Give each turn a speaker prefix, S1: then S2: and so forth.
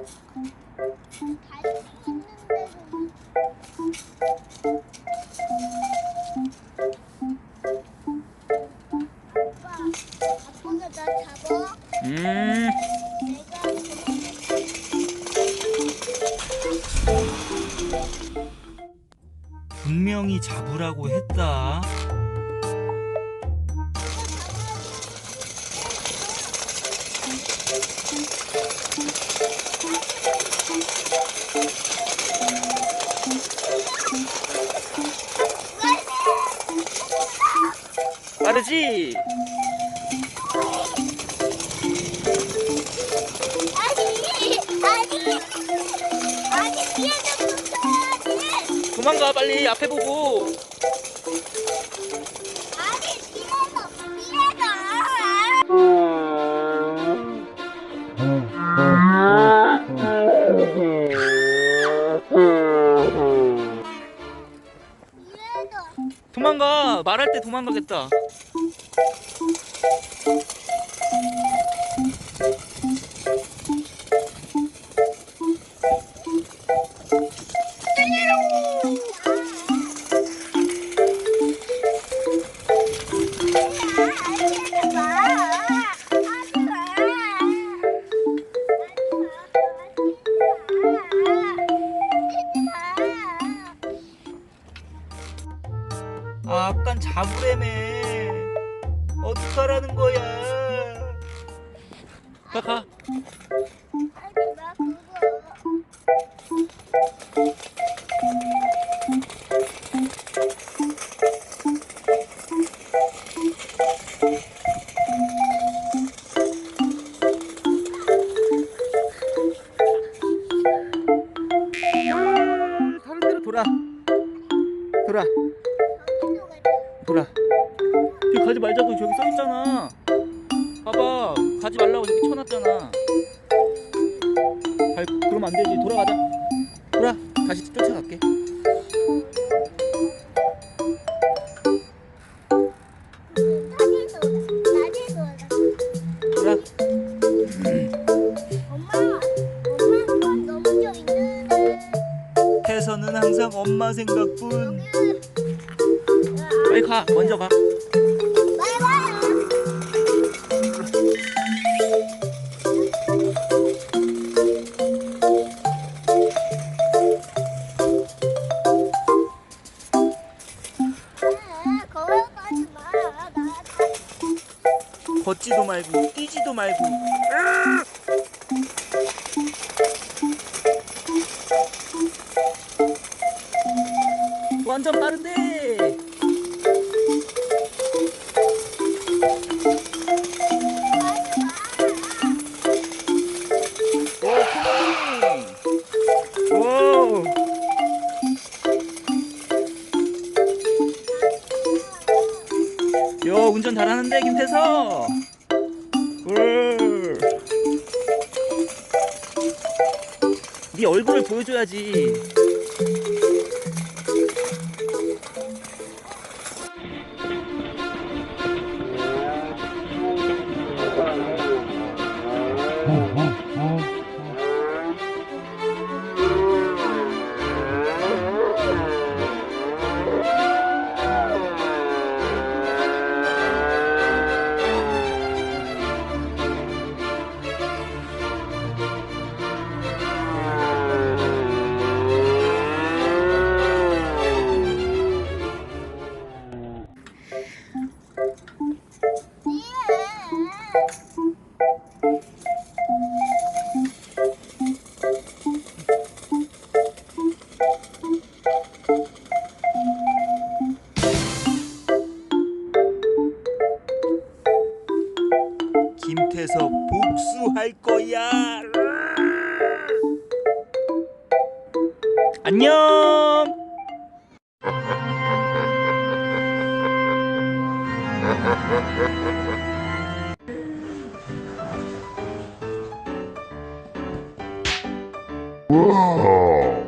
S1: 음. 분명히 잡으라고 했다. 빠르지? 도망가 빨리 앞에 보고. 도망가 말할 때 도망가겠다. 아, 아깐 잡으래매. 어떡하라는 거야? 가 가. 다른 데로 돌아. 돌아. 돌아. 여기 가지 말자고 저기 써 있잖아. 봐봐. 가지 말라고 저기 쳐놨잖아. 갈, 그러면 안 되지. 돌아가자. 돌아. 다시 쫓아갈게. 돌아. 태서는 항상 엄마 생각뿐. 빨리 가. 먼저 가. 걷지도 말고 뛰지도 말고. 완전 빠른데. 운전 잘하는데 김태서. 울. 네 얼굴을 보여줘야지. 김태서 복수할 거야. 안녕.
S2: Whoa.